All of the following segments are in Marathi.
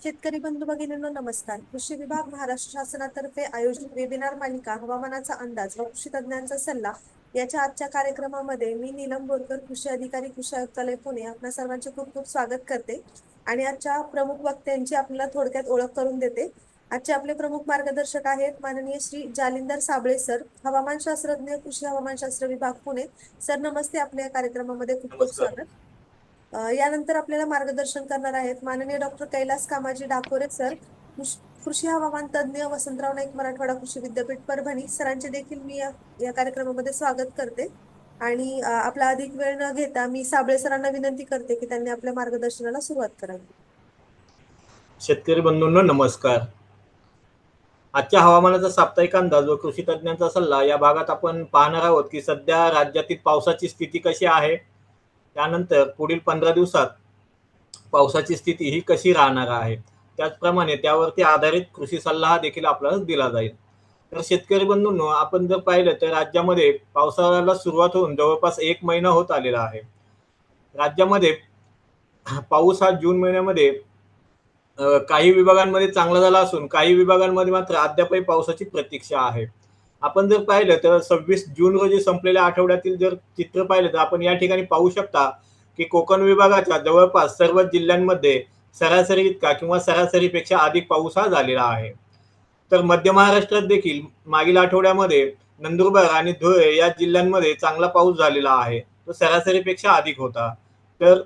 शेतकरी बंधू भगिनींनो नमस्कार. कृषी विभाग महाराष्ट्र शासनातर्फे आयोजित वेबिनार मालिका हवामानाचा अंदाज व कृषी तज्ञांचा सल्ला याच्या आजच्या कार्यक्रमामध्ये मी नीलम बोरकर कृषी अधिकारी कृषी आयुक्तालय पुणे आपल्या सर्वांचे खूप खूप स्वागत करते. आणि आजच्या प्रमुख वक्त्यांची आपल्याला थोडक्यात ओळख करून देते. आजचे आपले प्रमुख मार्गदर्शक आहेत माननीय श्री जालिंदर साबळे सर हवामानशास्त्रज्ञ कृषी हवामानशास्त्र विभाग पुणे. सर नमस्ते. आपल्या कार्यक्रमामध्ये खूप खूप. स्वागत. यानंतर आपल्याला मार्गदर्शन करणार आहेत माननीय डॉक्टर कैलास कामाजी डाकोरे सर कृषी हवामान तज्ज्ञ वसंतराव नाईक मराठवाडा कृषी विद्यापीठ परभणी सरांचे देखील मी या कार्यक्रमामध्ये स्वागत करते. आणि आपला अधिक वेळ न घेता मी साबळे सरांना विनंती करते की त्यांनी आपल्या मार्गदर्शनाला सुरुवात करावी. शेतकरी बंधूंनो नमस्कार. आजच्या हवामानाचा साप्ताहिक अंदाज व कृषी तज्ज्ञांचा सल्ला या भागात आपण पाहणार आहोत की सध्या राज्यातील पावसाची स्थिती कशी आहे? त्यानंतर पुढील पंधरा दिवसात पावसाची स्थिती ही कशी राहणार आहे? त्याचप्रमाणे त्यावरती आधारित कृषी सल्ला हा देखील आपल्याला दिला जाईल. तर शेतकरी बंधूंनो आपण जर पाहिलं तर राज्यामध्ये पावसाळ्याला सुरुवात होऊन जवळपास एक महिना होत आलेला आहे. राज्यामध्ये पाऊस हा जून महिन्यामध्ये काही विभागांमध्ये चांगला झाला असून काही विभागांमध्ये मात्र अद्यापही पावसाची प्रतीक्षा आहे. आपण जर पाहिलं तर सव्वीस जून रोजी संपलेल्या आठवड्यातील जर चित्र पाहिलं तर आपण या ठिकाणी पाहू शकता की कोकण विभागाच्या जवळपास सर्व जिल्ह्यांमध्ये सरासरी इतका किंवा सरासरीपेक्षा अधिक पाऊस हा झालेला आहे. तर मध्य महाराष्ट्रात देखील मागील आठवड्यामध्ये नंदुरबार आणि धुळे या जिल्ह्यांमध्ये चांगला पाऊस झालेला आहे. तो सरासरीपेक्षा अधिक होता. तर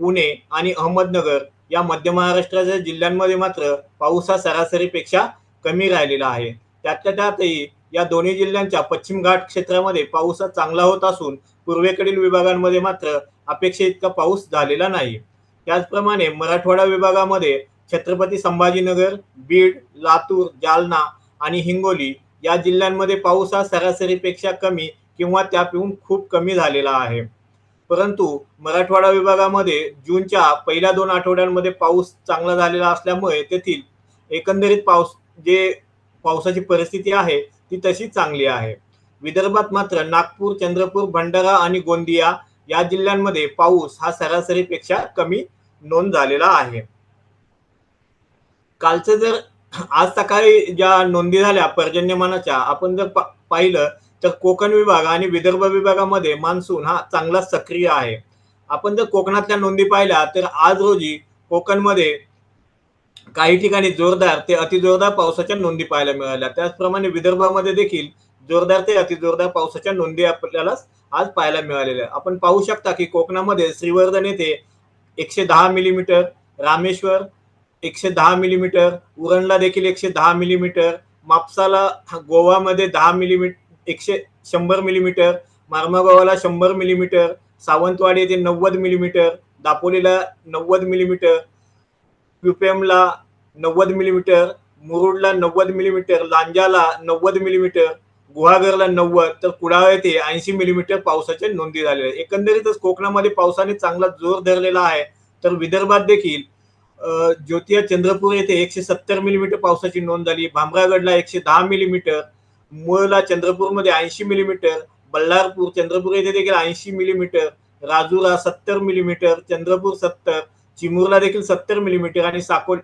पुणे आणि अहमदनगर या मध्य महाराष्ट्राच्या जिल्ह्यांमध्ये मात्र पाऊस हा सरासरीपेक्षा कमी राहिलेला आहे. त्यातल्या त्यातही या दोन्ही जिल्ह्यांच्या पश्चिम घाट क्षेत्रामध्ये पाऊस हा चांगला होत असून पूर्वेकडील विभागांमध्ये मात्र अपेक्षित इतका पाऊस झालेला नाही. त्याचप्रमाणे मराठवाडा विभागामध्ये छत्रपती संभाजीनगर बीड लातूर जालना आणि हिंगोली या जिल्ह्यांमध्ये पाऊस हा सरासरीपेक्षा कमी किंवा त्यापेक्षाहून खूप कमी झालेला आहे. परंतु मराठवाडा विभागामध्ये जूनच्या पहिल्या दोन आठवड्यांमध्ये पाऊस चांगला झालेला असल्यामुळे तेथील एकंदरीत पाऊस जे पावसाची परिस्थिती आहे ती तशी चांगली आहे. विदर्भात मात्र नागपूर चंद्रपूर भंडारा आणि गोंदिया या जिल्ह्यांमध्ये पाऊस हा सरासरीपेक्षा कमी नोंद झालेला आहे. कालचं जर आज सकाळी ज्या नोंदी झाल्या पर्जन्यमानाच्या आपण जर पाहिलं तर कोकण विभाग आणि विदर्भ विभागामध्ये मान्सून हा चांगला सक्रिय आहे. आपण जर कोकणातल्या नोंदी पाहिल्या तर आज रोजी कोकणमध्ये काही ठिकाणी जोरदार ते अतिजोरदार पावसाच्या नोंदी पाहायला मिळाल्या. त्याचप्रमाणे विदर्भामध्ये देखील जोरदार ते अतिजोरदार पावसाच्या नोंदी आपल्याला आज पाहायला मिळालेल्या. आपण पाहू शकता की कोकणामध्ये श्रीवर्धन येथे एकशे दहा मिलीमीटर रामेश्वर एकशे दहा मिलीमीटर उरणला देखील एकशे दहा मिलीमीटर मापसाला गोवामध्ये दहा मिलीमीटर एकशे शंभर मिलीमीटर मार्मागावाला शंभर मिलीमीटर सावंतवाडी येथे नव्वद मिलीमीटर दापोलीला नव्वद मिलीमीटर प्युपेमला नव्वद मिलीमीटर मुरुडला नव्वद मिलीमीटर लांजाला नव्वद मिलीमीटर गुहागरला नव्वद तर कुडाळ येथे ऐंशी मिलीमीटर पावसाच्या नोंदी झालेल्या आहेत. एकंदरीतच कोकणामध्ये पावसाने चांगला जोर धरलेला आहे तर विदर्भात देखील ज्योतिया चंद्रपूर येथे एकशे सत्तर मिलीमीटर पावसाची नोंद झाली भामरागडला एकशे दहा मिलीमीटर मूळला चंद्रपूरमध्ये ऐंशी मिलीमीटर बल्लारपूर चंद्रपूर येथे देखील ऐंशी मिलीमीटर राजूला सत्तर मिलीमीटर चंद्रपूर सत्तर चिमूरला देखील सत्तर मिलीमीटर आणि साको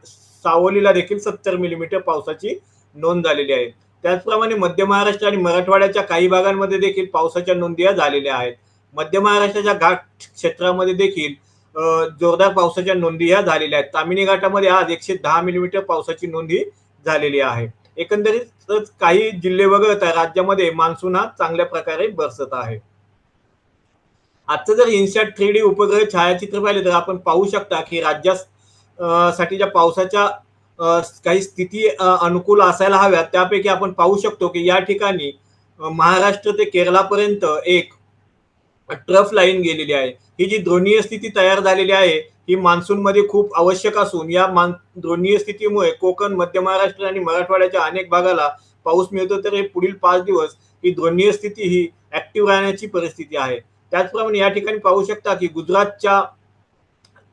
सावलीला देखील सत्तर मिलीमीटर पावसाची नोंद झालेली आहे. त्याचप्रमाणे मध्य महाराष्ट्र आणि मराठवाड्याच्या काही भागांमध्ये देखील पावसाच्या नोंदी या झालेल्या आहेत. मध्य महाराष्ट्राच्या घाट क्षेत्रामध्ये देखील जोरदार पावसाच्या नोंदी ह्या झालेल्या आहेत. तामिनी घाटामध्ये आज एकशे दहा मिलीमीटर पावसाची नोंदी झालेली आहे. एकंदरीतच काही जिल्हे वगळता राज्यामध्ये मान्सून हा चांगल्या प्रकारे बरसत आहे. आजचं जर इन्स्टॅट थ्री डी उपग्रह छायाचित्र पाहिले तर आपण पाहू शकता की राज्यास साठीच्या पावसाच्या काही स्थिती अनुकूल असायला हव्यात. त्यापैकी आपण पाहू शकतो की या ठिकाणी महाराष्ट्र ते केरळापर्यंत एक ट्रफ लाईन गेलेली आहे. ही जी द्रोणीय स्थिती तयार झालेली आहे ही मान्सूनमध्ये खूप आवश्यक असून या मान द्रोणीय स्थितीमुळे कोकण मध्य महाराष्ट्र आणि मराठवाड्याच्या अनेक भागाला पाऊस मिळतो. तर हे पुढील पाच दिवस ही द्रोणीय स्थिती ही ऍक्टिव्ह राहण्याची परिस्थिती आहे. त्याचप्रमाणे या ठिकाणी पाहू शकता की गुजरातच्या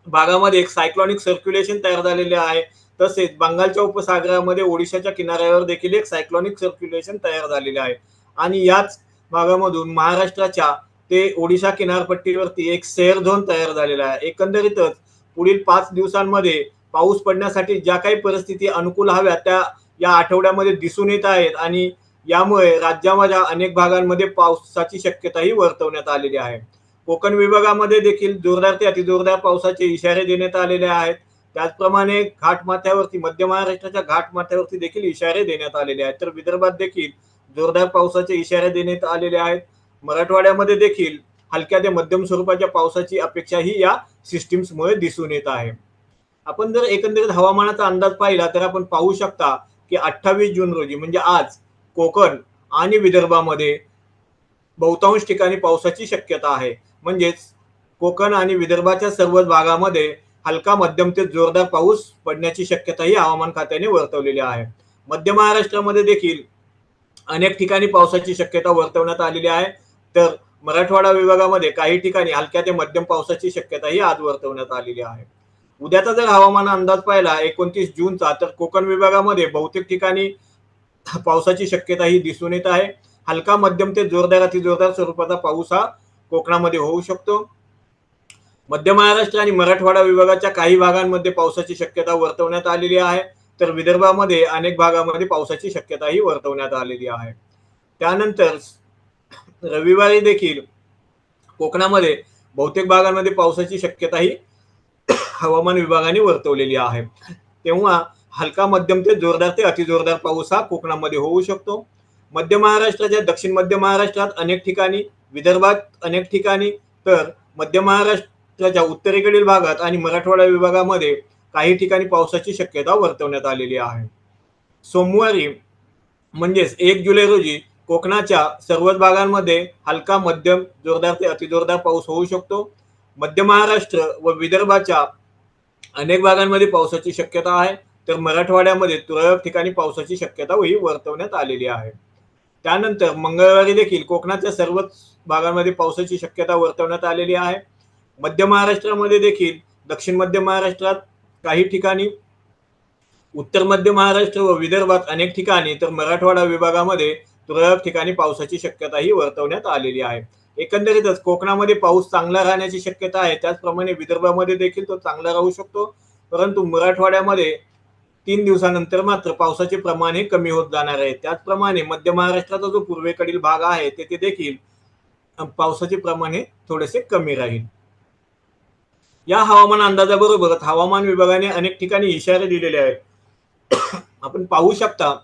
भागामध्ये एक सायक्लॉनिक सर्क्युलेशन तयार झालेले आहे. तसेच बंगालच्या उपसागरामध्ये ओडिशाच्या किनाऱ्यावर देखील एक सायक्लॉनिक सर्क्युलेशन तयार झालेले आहे. आणि याच भागामधून महाराष्ट्राच्या ते ओडिशा किनारपट्टीवरती एक सेअर झोन तयार झालेला आहे. एकंदरीतच पुढील पाच दिवसांमध्ये पाऊस पडण्यासाठी ज्या काही परिस्थिती अनुकूल हव्या त्या या आठवड्यामध्ये दिसून येत आहेत. आणि यामुळे राज्यामध्ये अनेक भागांमध्ये पावसाची शक्यताही वर्तवण्यात आलेली आहे. कोकण विभागामध्ये देखील जोरदार ते अतिजोरदार पावसाचे इशारे देण्यात आलेले आहेत. त्याचप्रमाणे घाटमाथ्यावरती मध्य महाराष्ट्राच्या घाटमाथ्यावरती देखील इशारे देण्यात आलेले आहेत. तर विदर्भात देखील जोरदार पावसाचे इशारे देण्यात आलेले आहेत. मराठवाड्यामध्ये देखील हलक्या ते मध्यम स्वरूपाच्या पावसाची अपेक्षा ही या सिस्टीम्समुळे दिसून येत आहे. आपण जर एकंदरीत हवामानाचा अंदाज पाहिला तर आपण पाहू शकता की अठ्ठावीस जून रोजी म्हणजे आज कोकण आणि विदर्भामध्ये बहुतांश ठिकाणी पावसाची शक्यता आहे. म्हणजेच कोकण आणि विदर्भाच्या सर्वच भागामध्ये हलका मध्यम ते जोरदार पाऊस पडण्याची शक्यताही हवामान खात्याने वर्तवलेली आहे. मध्य महाराष्ट्रामध्ये देखील अनेक ठिकाणी पावसाची शक्यता वर्तवण्यात आलेली आहे. तर मराठवाडा विभागामध्ये काही ठिकाणी हलक्या ते मध्यम पावसाची शक्यताही आज वर्तवण्यात आलेली आहे. उद्याचा जर हवामान अंदाज पाहिला एकोणतीस जूनचा तर कोकण विभागामध्ये बहुतेक ठिकाणी पावसाची शक्यता ही दिसून येत आहे. हलका मध्यम ते जोरदार अति जोरदार स्वरूपाचा पाऊस हा कोकणामध्ये होऊ शकतो. मध्य महाराष्ट्र आणि मराठवाडा विभागाच्या काही भागांमध्ये पावसाची शक्यता वर्तवण्यात आलेली आहे. तर विदर्भामध्ये अनेक भागामध्ये पावसाची शक्यताही वर्तवण्यात आलेली आहे. त्यानंतर रविवारी देखील कोकणामध्ये बहुतेक भागांमध्ये पावसाची शक्यताही हवामान विभागाने वर्तवलेली आहे. तेव्हा हलका मध्यम ते जोरदार ते अतिजोरदार पाऊस हा कोकणामध्ये होऊ शकतो. मध्य महाराष्ट्राच्या दक्षिण मध्य महाराष्ट्रात अनेक ठिकाणी विदर्भात अनेक ठिकाणी तर मध्य महाराष्ट्राच्या उत्तरेकडील भागात आणि मराठवाडा विभागामध्ये काही ठिकाणी पावसाची शक्यता वर्तवण्यात आलेली आहे. सोमवारी म्हणजेच एक जुलै रोजी कोकणाच्या सर्वच भागांमध्ये हलका मध्यम जोरदार ते अतिजोरदार पाऊस होऊ शकतो. मध्य महाराष्ट्र व विदर्भाच्या अनेक भागांमध्ये पावसाची शक्यता आहे. तर मराठवाड्यामध्ये तुरळक ठिकाणी पावसाची शक्यताही वर्तवण्यात आलेली आहे. त्यानंतर मंगळवारी देखील कोकणाच्या सर्वच भागांमध्ये पावसाची शक्यता वर्तवण्यात आलेली आहे. मध्य महाराष्ट्रामध्ये देखील दक्षिण मध्य महाराष्ट्रात काही ठिकाणी उत्तर मध्य महाराष्ट्र व विदर्भात अनेक ठिकाणी तर मराठवाडा विभागामध्ये तुरळक ठिकाणी पावसाची शक्यताही वर्तवण्यात आलेली आहे. एकंदरीतच कोकणामध्ये पाऊस चांगला राहण्याची शक्यता आहे. त्याचप्रमाणे विदर्भामध्ये देखील तो चांगला राहू शकतो. परंतु मराठवाड्यामध्ये तीन दिवसानंतर मात्र पावसाचे प्रमाण हे कमी होत जाणार आहे. त्याचप्रमाणे मध्य महाराष्ट्राचा जो पूर्वेकडील भाग आहे तेथे देखील पावसाचे प्रमाण हे थोडेसे कमी राहील. या हवामान अंदाजाबरोबरच हवामान विभागाने अनेक ठिकाणी इशारे दिलेले आहेत. आपण पाहू शकता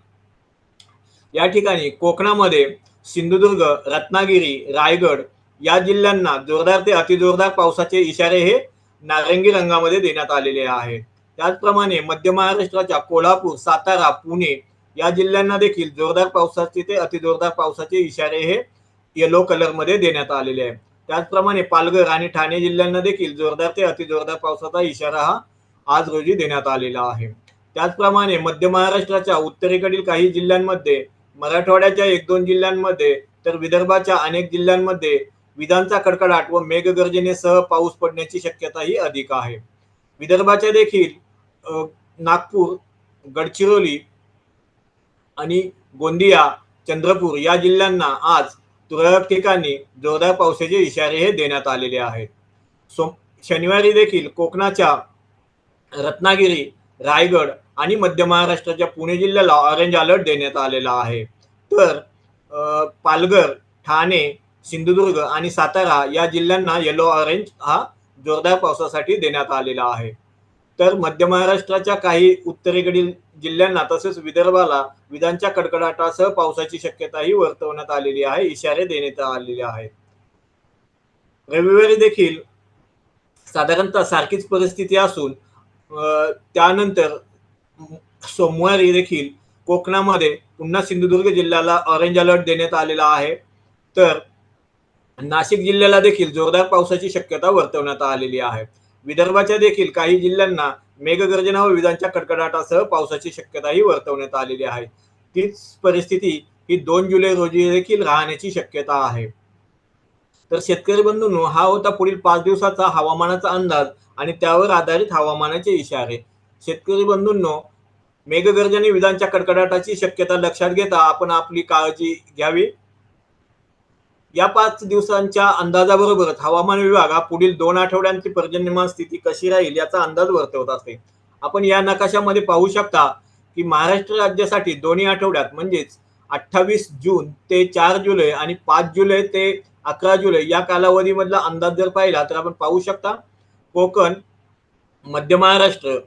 या ठिकाणी कोकणामध्ये सिंधुदुर्ग रत्नागिरी रायगड या जिल्ह्यांना जोरदार ते अतिजोरदार पावसाचे इशारे हे नारंगी रंगामध्ये देण्यात आलेले आहेत. त्याचप्रमाणे मध्य महाराष्ट्राच्या कोल्हापूर सातारा पुणे या जिल्ह्यांना देखील जोरदार पावसाचे ते अतिजोरदार पावसाचे इशारे हे येलो कलरमध्ये देण्यात आलेले आहे. त्याचप्रमाणे पालघर आणि ठाणे जिल्ह्यांना देखील जोरदार ते अतिजोरदार पावसाचा इशारा हा आज रोजी देण्यात आलेला आहे. त्याचप्रमाणे मध्य महाराष्ट्राच्या उत्तरेकडील काही जिल्ह्यांमध्ये मराठवाड्याच्या एक दोन जिल्ह्यांमध्ये तर विदर्भाच्या अनेक जिल्ह्यांमध्ये विजांचा कडकडाट व मेघगर्जनेसह पाऊस पडण्याची शक्यताही अधिक आहे. विदर्भाच्या देखील नागपूर गडचिरोली आणि गोंदिया चंद्रपूर या जिल्ह्यांना आज तुरळक ठिकाणी जोरदार पावसाचे इशारे हे देण्यात आलेले आहेत. सो शनिवारी देखील कोकणाच्या रत्नागिरी रायगड आणि मध्य महाराष्ट्राच्या पुणे जिल्ह्याला ऑरेंज अलर्ट देण्यात आलेला आहे. तर पालघर ठाणे सिंधुदुर्ग आणि सातारा या जिल्ह्यांना येलो ऑरेंज हा जोरदार पावसासाठी देण्यात आलेला आहे. तर मध्य महाराष्ट्राच्या काही उत्तरेकडील जिल्ह्यांना तसेच विदर्भाला विजांच्या कडकडाटासह पावसाची शक्यताही वर्तवण्यात आलेली आहे इशारे देण्यात आलेले आहेत. रविवारी देखील साधारणतः सारखीच परिस्थिती असून त्यानंतर सोमवारी देखील कोकणामध्ये पुन्हा सिंधुदुर्ग जिल्ह्याला ऑरेंज अलर्ट देण्यात आलेला आहे. तर नाशिक जिल्ह्याला देखील जोरदार पावसाची शक्यता वर्तवण्यात आलेली आहे. विदर्भाच्या देखील काही जिल्ह्यांना मेघगर्जना व विजांच्या कडकडाटासह पावसाची शक्यताही वर्तवण्यात आलेली आहे. तीच परिस्थिती ही दोन जुलै रोजी देखील राहण्याची शक्यता आहे. तर शेतकरी बंधूंनो हा होता पुढील पाच दिवसाचा हवामानाचा अंदाज आणि त्यावर आधारित हवामानाचे इशारे. शेतकरी बंधूंनो मेघगर्जने विजांच्या कडकडाटाची शक्यता लक्षात घेता आपण आपली काळजी घ्यावी. या पाच दिवसांच्या अंदाजाबरोबरच हवामान विभाग हा पुढील दोन आठवड्यांची पर्जन्यमान स्थिती कशी राहील याचा अंदाज वर्तवत असते. आपण या नकाशामध्ये पाहू शकता की महाराष्ट्र राज्यासाठी दोन्ही आठवड्यात म्हणजेच अठ्ठावीस जून ते चार जुलै आणि पाच जुलै ते अकरा जुलै या कालावधीमधला अंदाज जर पाहिला तर आपण पाहू शकता कोकण मध्य महाराष्ट्र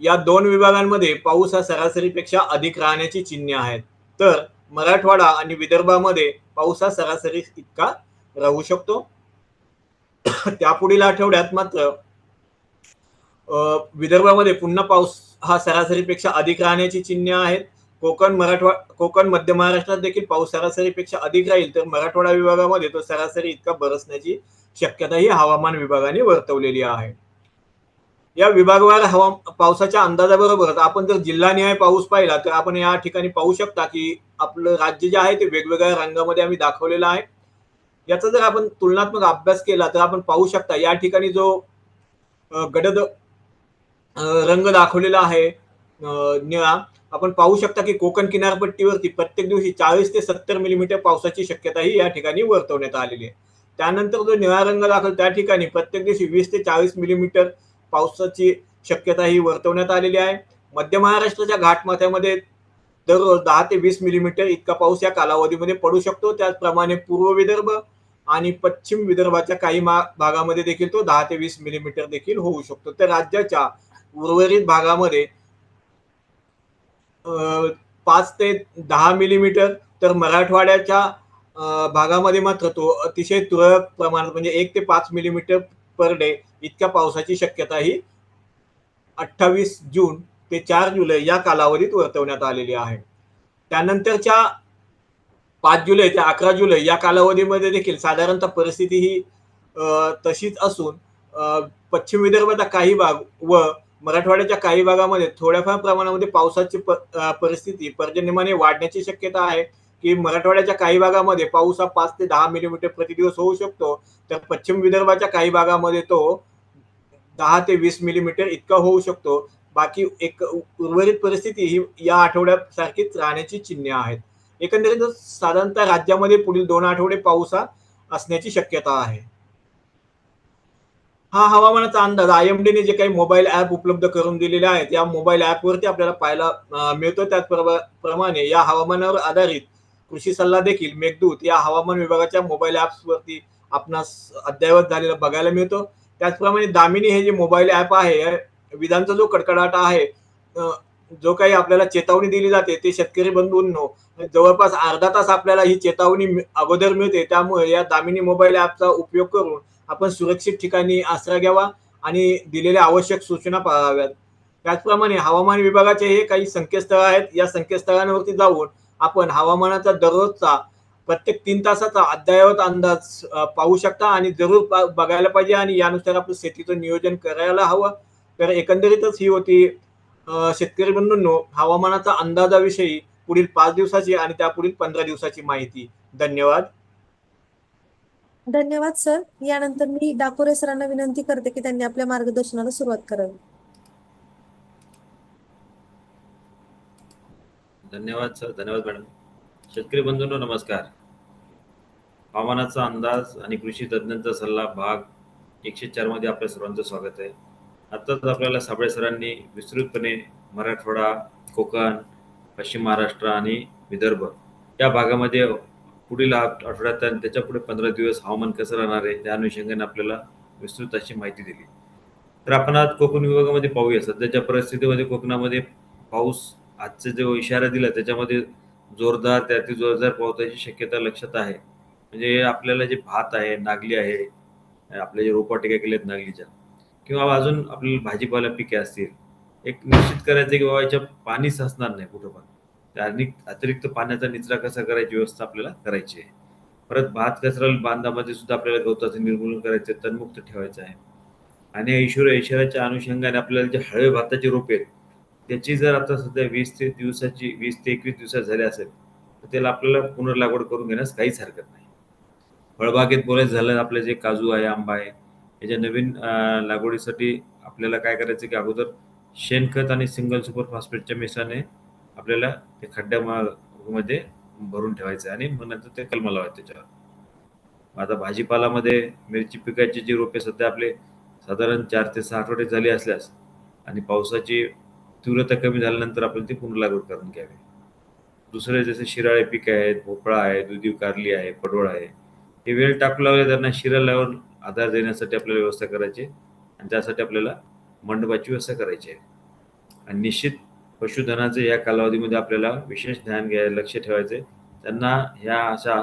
या दोन विभागांमध्ये पाऊस हा सरासरीपेक्षा अधिक राहण्याची चिन्हे आहेत. तर मराठवाडा आणि विदर्भामध्ये पाऊस हा सरासरी इतका राहू शकतो. त्यापुढील आठवड्यात मात्र विदर्भामध्ये पुन्हा पाऊस हा सरासरीपेक्षा अधिक राहण्याची चिन्हे आहेत. कोकण मराठवा कोकण मध्य महाराष्ट्रात देखील पाऊस सरासरीपेक्षा अधिक राहील तर मराठवाडा विभागामध्ये तो सरासरी इतका बरसण्याची शक्यता ही हवामान विभागाने वर्तवलेली आहे. या विभागवार हवा पावसाच्या अंदाजाबरोबरच आपण जर जिल्हानिहाय पाऊस पाहिला तर आपण या ठिकाणी पाहू शकता की आपलं राज्य जे आहे ते वेगवेगळ्या रंगामध्ये आम्ही दाखवलेलं आहे. याचा जर आपण तुलनात्मक अभ्यास केला तर आपण पाहू शकता या ठिकाणी जो गडद रंग दाखवलेला आहे निळा आपण पाहू शकता की कोकण किनारपट्टीवरती प्रत्येक दिवशी चाळीस ते सत्तर मिलीमीटर पावसाची शक्यताही या ठिकाणी वर्तवण्यात आलेली आहे. त्यानंतर जो निळा रंग दाखल त्या ठिकाणी प्रत्येक दिवशी वीस ते चाळीस मिलीमीटर पावसाची शक्यता ही वर्तवण्यात आलेली आहे. मध्य महाराष्ट्राच्या घाटमाथ्यामध्ये दररोज दहा ते वीस मिलीमीटर इतका पाऊस या कालावधीमध्ये पडू शकतो. त्याचप्रमाणे पूर्व विदर्भ आणि पश्चिम विदर्भाच्या काही मा- भागामध्ये देखील तो दहा ते वीस मिलीमीटर देखील होऊ शकतो. तर राज्याच्या उर्वरित भागामध्ये पाच ते दहा मिलीमीटर तर मराठवाड्याच्या भागामध्ये मात्र तो अतिशय तुरळक प्रमाणात म्हणजे एक ते पाच मिलीमीटर पर डे इतक्या पावसाची शक्यता ही अठ्ठावीस जून ते चार जुलै या कालावधीत वर्तवण्यात आलेली आहे. त्यानंतरच्या पाच जुलै ते अकरा जुलै या कालावधीमध्ये देखील साधारणतः परिस्थिती ही तशीच असून पश्चिम विदर्भाचा काही भाग व मराठवाड्याच्या काही भागामध्ये थोड्याफार प्रमाणामध्ये पावसाची प- परिस्थिती पर्जन्यमाने वाढण्याची शक्यता आहे. की मराठवाड्याच्या काही भागामध्ये पाऊस हा पाच ते दहा मिलीमीटर प्रतिदिवस होऊ शकतो. तर पश्चिम विदर्भाच्या काही भागामध्ये तो दहा ते वीस मिलीमीटर इतका होऊ शकतो. बाकी एक उर्वरित परिस्थिती ही या आठवड्यासारखीच राहण्याची चिन्हे आहेत. एकंदरीत साधारणतः राज्यामध्ये पुढील दोन आठवडे पाऊस हा असण्याची शक्यता आहे. हा हवामानाचा अंदाज आयएमडीने जे काही मोबाईल ऍप उपलब्ध करून दिलेले आहेत या मोबाईल ऍपवरती आपल्याला पाहायला मिळतो. त्याचप्रमाणे या हवामानावर आधारित कृषी सल्ला देखील मेघदूत या हवामान विभागाच्या मोबाईल ऍप्सवरती आपणास अद्ययावत झालेला बघायला मिळतो. त्याचप्रमाणे दामिनी हे जे मोबाईल ऍप आहे विधानचा जो कडकडाट आहे जो काही आपल्याला चेतावणी दिली जाते ते शेतकरी बंधूंनो जवळपास अर्धा तास आपल्याला ही चेतावणी अगोदर मिळते. त्यामुळे या दामिनी मोबाईल ॲपचा उपयोग करून आपण सुरक्षित ठिकाणी आसरा घ्यावा आणि दिलेल्या आवश्यक सूचना पाळाव्यात. त्याचप्रमाणे हवामान विभागाचे हे काही संकेतस्थळ आहेत. या संकेतस्थळांवरती जाऊन आपण हवामानाचा दररोजचा प्रत्येक तीन तासाचा अद्ययावत अंदाज पाहू शकता आणि जरूर बघायला पाहिजे आणि यानुसार आपलं शेतीचं नियोजन करायला हवं. तर एकंदरीतच ही होती. शेतकरी बंधूंनो हवामानाचा अंदाजाविषयी पुढील पाच दिवसाची आणि त्यापुढील पंधरा दिवसाची माहिती. धन्यवाद. धन्यवाद सर. यानंतर मी डाकोरे सरांना विनंती करते की त्यांनी आपल्या मार्गदर्शनाला सुरुवात करावी. धन्यवाद सर. धन्यवाद मॅडम. शेतकरी बंधूंनो नमस्कार. हवामानाचा अंदाज आणि कृषी तज्ज्ञांचा सल्ला भाग एकशे चारमध्ये आपल्या सर्वांचं स्वागत आहे. आताच आपल्याला साबळे सरांनी विस्तृतपणे मराठवाडा कोकण पश्चिम महाराष्ट्र आणि विदर्भ या भागामध्ये पुढील आठ- आठवड्यात आणि त्याच्या पुढे पंधरा दिवस हवामान कसं राहणार आहे त्या अनुषंगाने आपल्याला विस्तृत अशी माहिती दिली. तर आपण आज कोकण विभागामध्ये पाहूया. सध्याच्या परिस्थितीमध्ये कोकणामध्ये पाऊस आजचा जो इशारा दिला त्याच्यामध्ये जोरदार त्यातील जोरदार पावसाची शक्यता लक्षात आहे. म्हणजे आपल्याला जे भात आहे नागली आहे आपल्या जे रोपवाटिका आहेत नागलीच्या किंवा अजून आपल्याला भाजीपाला पिके असतील एक निश्चित करायचं की बाबा याच्या पाणी साचणार नाही कुठं पण त्या आणि अतिरिक्त पाण्याचा निचरा कसा करायची व्यवस्था आपल्याला करायची आहे. परत भात कचरा बांधामध्ये सुद्धा आपल्याला गवताचं निर्मूलन करायचं आहे तणमुक्त ठेवायचं आहे. आणि ऐश्वर ईश्वर अनुषंगाने आपल्याला जे हळवे भाताचे रोपे आहेत त्याची जर आता सध्या वीस ते दिवसाची वीस ते एकवीस दिवसात झाली असेल तर त्याला आपल्याला पुनर्लागवड करून घेण्यास काहीच हरकत नाही. फळबागेत बोलायचं झालं आपलं जे काजू आहे आंबा आहे याच्या नवीन लागवडीसाठी आपल्याला काय करायचं की अगोदर शेणखत आणि सिंगल सुपर फॉस्फेटच्या मिश्राने आपल्याला ते खड्ड्यामध्ये भरून ठेवायचं आहे आणि मग नंतर ते कलमा लावायचं त्याच्यावर. आता भाजीपालामध्ये मिरची पिकाची जी रोपे सध्या आपले साधारण चार ते सहा आठवडे झाले असल्यास आणि पावसाची तीव्रता कमी झाल्यानंतर आपण ती पुन्हा लागवड करून घ्यावी. दुसरे जसे शिराळे पीक आहेत भोपळा आहे दुधी कारली आहे पडवळ आहे हे वेळ टाकू लागले त्यांना लावून आधार देण्यासाठी आपल्याला व्यवस्था करायची आहे. आणि त्यासाठी आपल्याला मंडपाची व्यवस्था करायची आहे. आणि निश्चित पशुधनाचे या कालावधीमध्ये आपल्याला विशेष ध्यान घ्यायला लक्ष ठेवायचे त्यांना ह्या अशा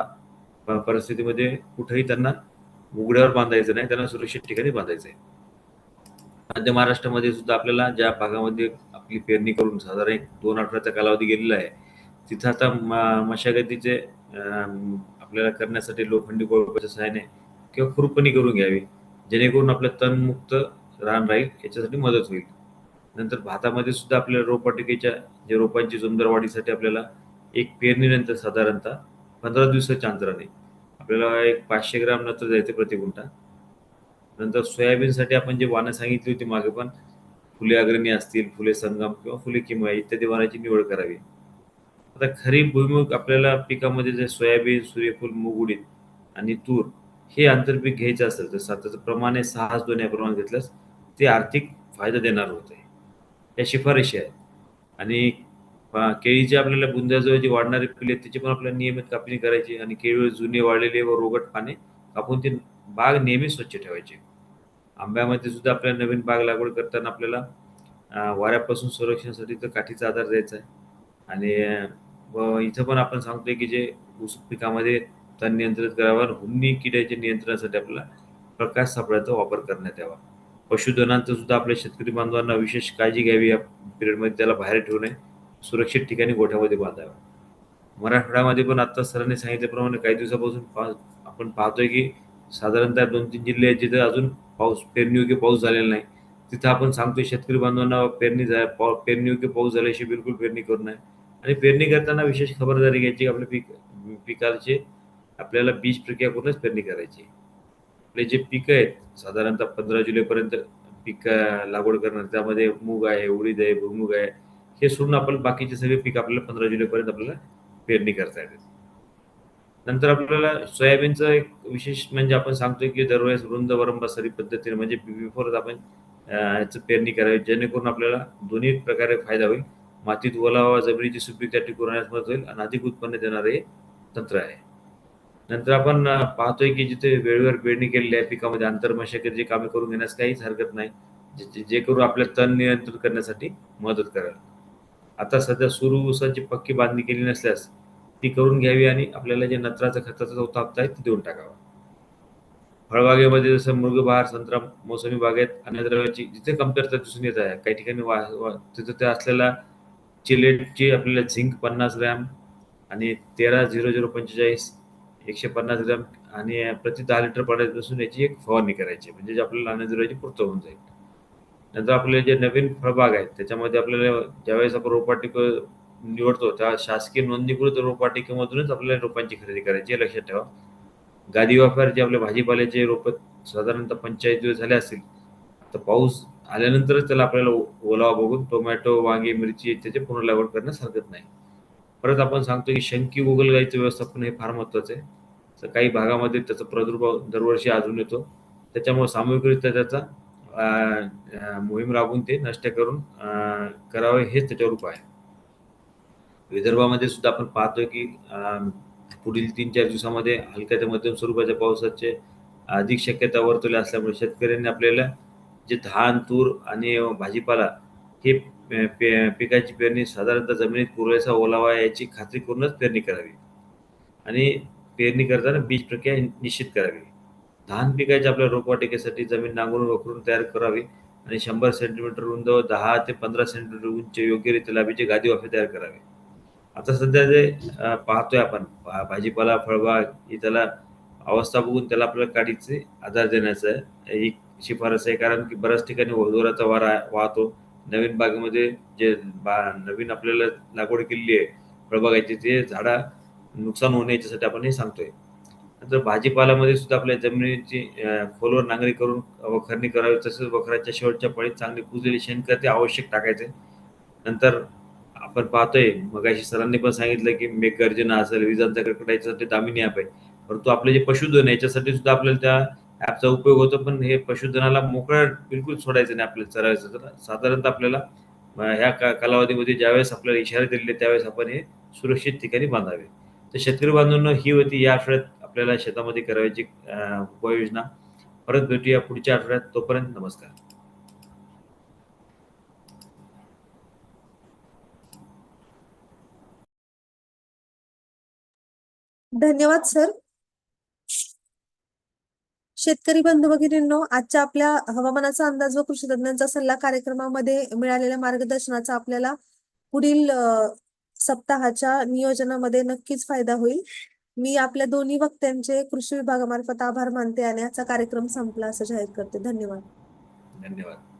परिस्थितीमध्ये कुठेही त्यांना उघड्यावर बांधायचं नाही. त्यांना सुरक्षित ठिकाणी बांधायचं आहे मध्य महाराष्ट्रामध्ये सुद्धा आपल्याला ज्या भागामध्ये आपली पेरणी करून साधारण एक दोन आठवड्याचा कालावधी गेलेला आहे तिथं आता म- मशागतीचे आपल्याला करण्यासाठी लोखंडी कोळपाच्या सहाय्याने किंवा खुरपणी करून घ्यावी जेणेकरून आपलं तणमुक्त रान राहील याच्यासाठी मदत होईल. नंतर भातामध्ये सुद्धा आपल्याला रोपवाटिकेच्या जे रोपांची सुंदर वाढीसाठी आपल्याला एक पेरणीनंतर साधारणतः पंधरा दिवसाच्या अंतराने आपल्याला एक पाचशे ग्राम नत्र द्यायचे प्रति गुंठा. नंतर सोयाबीनसाठी आपण जे वाणं सांगितली होती मागे पण फुले अग्रणी असतील फुले संगम किंवा फुले किमया इत्यादी वाणाची निवड करावी. आता खरीप भुईमुग आपल्याला पिकामध्ये जे सोयाबीन सूर्यफूल मूग उडीद आणि तूर हे आंतरपीक घ्यायचं असेल तर साताचं प्रमाणे सहा दोन या प्रमाणात घेतल्यास ते आर्थिक फायदा देणार होते. या शिफारशी आहेत. आणि अं, केळीची आपल्याला बुंद्याजवळ जी वाढणारी पिले त्याची पण आपल्याला नियमित कापणी करायची आणि केळी जुने वाढलेले व रोगट पाने कापून ते बाग नेहमी स्वच्छ ठेवायची. आंब्यामध्ये सुद्धा आपल्याला नवीन बाग लागवड करताना आपल्याला वाऱ्यापासून संरक्षणासाठी तर काठीचा आधार द्यायचा आहे. आणि व इथं पण आपण सांगतोय की जे ऊस पिकामध्ये तण नियंत्रित करावा आणि हुन्नी किड्याच्या नियंत्रणासाठी आपला प्रकाश सापळ्याचा वापर करण्यात यावा. पशुधनांचं सुद्धा आपल्या शेतकरी बांधवांना विशेष काळजी घ्यावी या पिरियडमध्ये त्याला बाहेर ठेवू नये. सुरक्षित ठिकाणी गोठ्यामध्ये बांधावा. मराठवाड्यामध्ये पण आता सरांनी सांगितल्याप्रमाणे काही दिवसापासून पा- आपण पाहतोय की साधारणतः दोन तीन जिल्हे आहेत जिथे अजून पाऊस पेरणीयोग्य पाऊस झालेला नाही. तिथं आपण सांगतोय शेतकरी बांधवांना पेरणी झा पाव- पेरणीयोग्य पाऊस झाल्याशी बिलकुल पेरणी करू नये. आणि पेरणी करताना विशेष खबरदारी घ्यायची आपल्या पीक पिकाचे आपल्याला बीज प्रक्रिया करूनच पेरणी करायची. आपले जे पिकं आहेत साधारणतः पंधरा जुलैपर्यंत पीक लागवड करणार. त्यामध्ये मूग आहे उडीद आहे भुईमुग आहे. हे सोडून आपण बाकीचे सगळे पीक आपल्याला पंधरा जुलैपर्यंत आपल्याला पेरणी करता येते. नंतर आपल्याला सोयाबीनचं एक विशेष म्हणजे आपण सांगतोय की दरवेळेस वृंद वरंबासरी पद्धतीने म्हणजे बिफोर आपण याचं पेरणी करावी. जेणेकरून आपल्याला दोन्ही प्रकारे फायदा होईल. मातीत ओलावा जमिनीची सुपीकता टिकून राहण्यास मदत होईल. आणि अधिक उत्पन्न देणारे हे तंत्र आहे. नंतर आपण पाहतोय की जिथे वेळेवर पेरणी केलेली आहे पिकामध्ये आंतरमशागत कामे करून घेण्यास काहीच हरकत नाही. जे- करून आपल्या तण नियंत्रित करण्यासाठी मदत करेल आता सध्या सुरू ऊसाची पक्की बांधणी केली नसल्यास ती करून घ्यावी आणि आपल्याला जे नत्राचा खताचा चौथा हप्ता आहे ते देऊन टाकावा. फळबागेमध्ये जसं मृगबहार संत्रा मोसमी बागेत अन्नद्रव्याची जिथे कमतरता दिसून येत आहे काही ठिकाणी वा वा- तिथं ते असलेला चिलेटची आपल्याला झिंक पन्नास ग्रॅम आणि तेरा झिरो झिरो पंचेचाळीस एकशे पन्नास ग्रॅम आणि प्रति दहा लिटर पाण्यापासून याची एक फवारणी करायची म्हणजे जे आपल्याला अन्नद्रव्याची पूर्त होऊन जाईल. नंतर आपले जे नवीन फळबाग आहेत त्याच्यामध्ये आपल्याला ज्यावेळेस आपण रोपवाटिक निवडतो त्या शासकीय नोंदणीकृत रोपवाटिकेमधूनच आपल्याला रोपांची खरेदी करायची लक्षात ठेवा. गादी व्यापार जे आपले भाजीपाल्याचे रोप साधारणतः पंचायत दिवस झाले असतील तर पाऊस आल्यानंतरच त्याला आपल्याला ओ- ओलावा बघून टोमॅटो वांगे मिरची इत्यादी पुनर्लागवड करण्यास हरकत नाही. परत आपण सांगतो की शंकी गोगलगाईचं व्यवस्थापन हे फार महत्वाचं आहे. तर काही भागामध्ये त्याचा प्रादुर्भाव दरवर्षी आढळून येतो. त्याच्यामुळे सामूहिकरित्या त्याचा मोहीम राबवून ते नष्ट करून करावे हेच त्याच्यावर उपाय आहे. विदर्भामध्ये सुद्धा आपण पाहतोय की पुढील तीन चार दिवसामध्ये हलक्या ते मध्यम स्वरूपाच्या पावसाचे अधिक शक्यता वर्तवली असल्यामुळे शेतकऱ्यांनी आपल्याला जे धान तूर आणि भाजीपाला हे पे- पिकाची पेरणी साधारणतः जमिनीत पुरेसा ओलावा याची खात्री करूनच पेरणी करावी. आणि पेरणी करताना बीज प्रक्रिया निश्चित करावी. धान पिकाच्या आपल्या रोपवाटिकेसाठी जमीन नांगरून वखरून तयार करावी आणि शंभर सेंटीमीटर रुंद व दहा ते पंधरा सेंटीमीटर उंच योग्यरीत्या लाभीचे गादी वाफे तयार करावे. आता सध्या जे पाहतोय आपण भाजीपाला फळबाग ही त्याला अवस्था बघून त्याला आपल्याला काडीचे आधार देण्याचा ही शिफारस आहे. कारण की बऱ्याच ठिकाणी जोराचा वारा वाहतो. नवीन बागेमध्ये जे बा नवीन आपल्याला लागवड केलेली आहे फळबागाची ते झाडा नुकसान होणे याच्यासाठी आपण हे सांगतोय. नंतर भाजीपाल्यामध्ये सुद्धा आपल्या जमिनीची खोलवर नांगरी करून वखरणी करावी तसेच वखराच्या शेवटच्या पळीत चांगली कुजलेली शेणखत ते आवश्यक टाकायचे. नंतर आपण पाहतोय मगाशी सरांनी पण सांगितलं की मेघगर्जना असेल विजांचा कडकडायच्यासाठी दामिनी ॲप आहे. परंतु आपले जे पशुधन आहे याच्यासाठी सुद्धा आपल्याला त्या ऍपचा उपयोग होतो पण हे पशुधनाला मोकळा बिलकुल सोडायचं नाही आपल्याला चरायचं. तर साधारणतः आपल्याला ह्या का- कालावधीमध्ये ज्यावेळेस आपल्याला इशारे दिलेले त्यावेळेस आपण हे सुरक्षित ठिकाणी बांधावे. तर शेतकरी बांधवांनो ही होती या आठवड्यात आपल्याला शेतामध्ये करायची उपाययोजना. परत भेटूया पुढच्या आठवड्यात. तोपर्यंत नमस्कार. धन्यवाद सर. शेतकरी बंधू भगिनींनो आजच्या आपल्या हवामानाचा अंदाज व कृषी तज्ञांचा सल्ला कार्यक्रमामध्ये मिळालेल्या मार्गदर्शनाचा आपल्याला पुढील सप्ताहाच्या नियोजनामध्ये नक्कीच फायदा होईल. मी आपल्या दोन्ही वक्त्यांचे कृषी विभागामार्फत आभार मानते आणि आजचा कार्यक्रम संपला असं जाहीर करते. धन्यवाद. धन्यवाद.